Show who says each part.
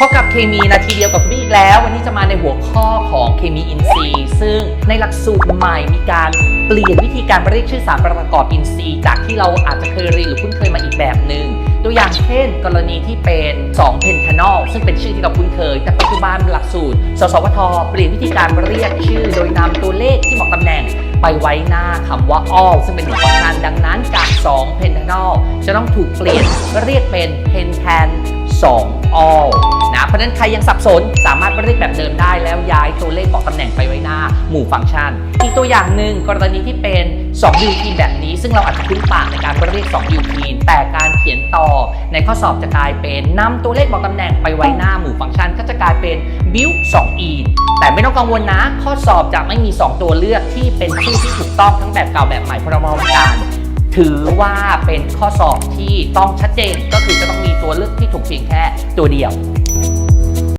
Speaker 1: พบกับเคมีนาทีเดียวกับพี่อีกแล้ว วันนี้จะมาในหัวข้อของเคมีอินทรีย์ ซึ่งในหลักสูตรใหม่มีการเปลี่ยนวิธีการเรียกชื่อสารประกอบอินทรีย์ จากที่เราอาจจะเคยเรียนหรือคุ้นเคยมาอีกแบบหนึ่งตัวอย่างเช่น กรณีที่เป็น2เพนทานอลซึ่งเป็นชื่อที่เราคุ้นเคย แต่ปัจจุบันหลักสูตร สสวท เปลี่ยนวิธีการเรียกชื่อ โดยนำตัวเลขที่บอกตำแหน่งไปไว้หน้าคำว่า all ซึ่งเป็นหน่วยสำคัญดังนั้นจาก2 pentanol จะต้องถูกเปลี่ยนเรียกเป็น pentan 2 all นะเพราะฉะนั้นใครยังสับสนสามารถเรียกแบบเดิมได้แล้วย้ายตัวเลขบอกตำแหน่งไปไว้หน้า หมู่ฟังก์ชัน อีกตัวอย่างหนึ่งกรณีที่เป็น2ยูทีนแบบนี้ ซึ่งเราอาจจะคุ้นปากในการเรียก2ยูทีนแต่การเขียนต่อในข้อสอบจะกลายเป็นนำตัวเลขบอกตำแหน่งไปไว้หน้าหมู่ฟังก์ชัน ก็จะกลายเป็น build 2 e แต่ไม่ต้องกังวลนะ ข้อสอบจะไม่มี 2 ตัวเลือกที่เป็นชื่อที่ถูกต้องทั้งแบบเก่าแบบใหม่พรบวิการ ถือว่าเป็นข้อสอบที่ต้องชัดเจนก็คือจะต้องมีตัวเลือกที่ถูกเพียงแค่ตัวเดียว